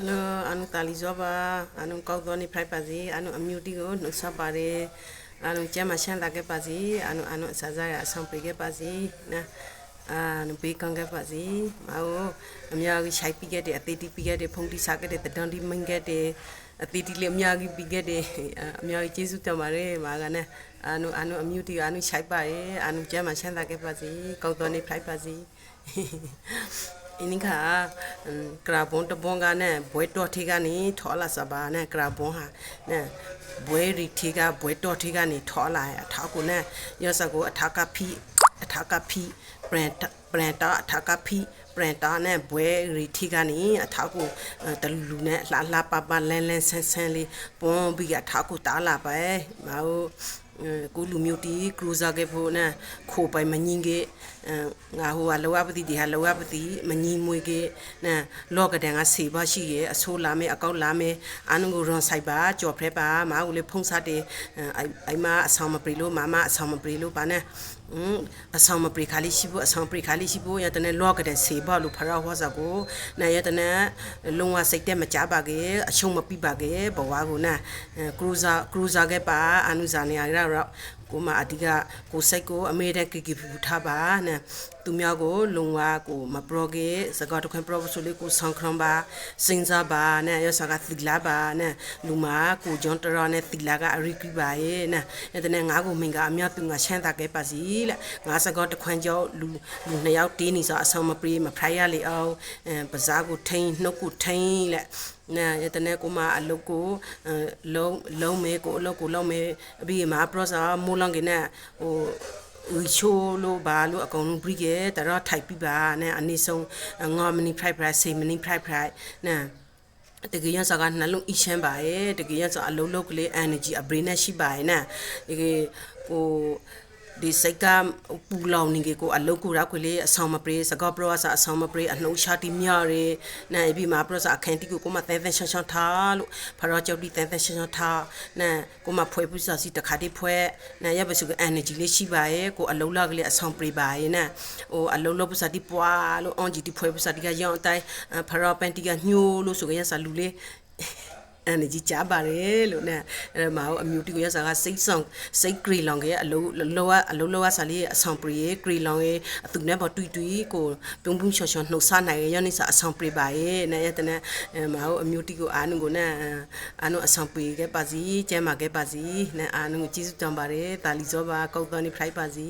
ဟယ်လိုအနုတာလီဇောပါအနုကောက်တော်နေဖိုက်ပါစီအနုအမြူတီကိုနှုတ်ဆက်ပါတယ်အနုကျမ်းမရှမ်းတာခဲ့ပါစီအနုအနုအစားစားရအဆောင်ပေးခဲ့ပါစီနော်အာနုဘေးကံခဲ့ပါစီမဟုတ်အများကြီးရှိုက်ပြီးခဲ့တဲ့အသေးတီးပြီးခဲ့တဲ့ဖုန်တီစားခဲ့တဲ့တဒန်တီမင်းခဲ့တဲ့အသေးတီလေးအများကြီးပြီးခဲ့တဲ့အများကြီးကျေးဇူးတင်ပါတယ်မာကနဲ့အနုအနုအမြူတီအနုရှိုက်ပါတယ်အနုကျမ်းမရှမ်းတာခဲ့ပါစီကောက်တော်နေဖိုက်ပါစီအင်းခါ ကရာဘွန်တဘွန်ကနဲ့ဘွဲတော်ထေကနေထောလာစပါနဲ့ကရာဘွန်ဟာနဲ့ဘွဲရီထေကဘွဲတော်ထေကနေထောလာအထောက်ကိုနဲ့ရစကိုအထာကဖီအထာကဖီပရန်ပရန်တာအထာကဖီပရန်တာနဲ့ဘွဲရီထေကနေအထောက်ကိုတလူလူနဲ့လှလှပပလန်းလန်းဆန်းဆန်းလေးပွန်ပြီးအထောက်ကိုတားလာပဲမဟုတ် ကိုလူမျိုးတီကရူဇာကေဖို့နဲ့ခိုပိုင်မငင်းကေငါဟိုကလောကပတိဒီဟာလောကပတိမငင်းမွေကေနဲ့လောကဒန်ကစေပါရှိရဲ့အဆိုးလာမယ်အကောက်လာမယ်အာနုကိုရွန်ဆိုင်ပါကြော်ဖဲပါမာကိုလေဖုံးစားတယ်အိုင်မအဆောင်မပရီလို့မမအဆောင်မပရီလို့ပါနဲ့อืมအဆောင်မပရိခါလေးရှိဖို့အဆောင်ပရိခါလေးရှိဖို့ရတဲ့လောကတဲ့စေဘလို့ဖရာဟောစာကိုနာရတဲ့လုံးဝစိတ်တဲ့မကြပါကေအရှုံးမပြပါကေဘဝကိုနာကရူဇာကရူဇာကပါအနုဇာနေရတော့ ကိုမအဓိကကိုစိတ်ကိုအမေတဲ့ကီကီဖူထားပါနဲ့သူများကိုလုံဝါကိုမပရောကေစကားတခွင်ပရောဆိုလေးကိုဆောင်ခရံပါစင်စားပါနဲ့ရစကားသီလာပါနဲ့လူမာကိုဂျွန်တရာနဲ့သီလာကအရိကီပါရဲ့နဲ့အဲ့တဲ့ငါကိုမင်ကအမြတ်သူငါရှမ်းတာခဲ့ပါစီလက်ငါစကားတခွင်ကြောလူလူနှစ်ယောက်တင်းနေစားအဆောင်မပြေးမဖရိုက်ရလေအောင်အဲပဇာကိုထိန်နှုတ်ကိုထိန်လက်နာရတနေကိုမအလုတ်ကိုလုံးလုံးမဲကိုအလုတ်ကိုလုံးမဲအပြီးမှာပရောစာမိုးလောင်ကနေဟိုဝီချိုလိုဘာလို့အကုန်လုံးပြီးခဲ့တရထိုက်ပြပါနဲ့အနည်းဆုံးငါမနီဖရိုက်ဖရိုက်စေမနီဖရိုက်ဖရိုက်နာတကယ်ရစကားနှလုံးအရှမ်းပါရဲ့တကယ်ရစအလုံးလုံးကလေး energy အ brain နဲ့ရှိပါရဲ့နာဒီဟို ဒီစိတ်ကပူလောင်နေကိုအလုတ်ကိုရောက်ခွေလေးအဆောင်မပရေးစကော့ပရောဆာအဆောင်မပရေးအနှုံးရှာတီမြရဲနိုင်ပြီးမှာပရောဆာအခန်းတီကိုကိုမတဲတဲရှောင်းရှောင်းထားလို့ဖရောကြောက်တီတဲတဲရှောင်းရှောင်းထားနိုင်ကိုမဖွဲပူစာစီတခါတိဖွဲနိုင်ရပစုက energy လေးရှိပါရဲ့ကိုအလုတ်လကလေးအဆောင်ပရေးပါရဲ့နာဟိုအလုတ်လပူစာတီပွားလို့အွန်ဂျီတီဖွဲပူစာတီကရောင်းအတိုင်းဖရောပန်တီကညှိုးလို့ဆိုကြရစာလူလေး energy ကြားပါတယ်လို့နဲ့အဲ့မှာအမျိုးတီကိုရစားကစိတ်ဆောင်စိတ်ဂရီလောင်ရဲ့အလုံးလောကအလုံးလောကစားလေးအဆောင်ပရီဂရီလောင်ရဲ့အသူနဲ့ပေါ်တူတူကိုပြုံးပြုံးချော်ချော်နှုတ်ဆနိုင်ရဲ့ရနေစားအဆောင်ပရီပါရဲ့နဲ့ရတဲ့နဲ့မှာအမျိုးတီကိုအာနုကိုနဲ့အာနုအဆောင်ပရီခဲ့ပါစီကျဲမှာခဲ့ပါစီနဲ့အာနုကိုကျေးဇူးတင်ပါတယ်တာလီဇောပါကောက်တော်နေဖလိုက်ပါစီ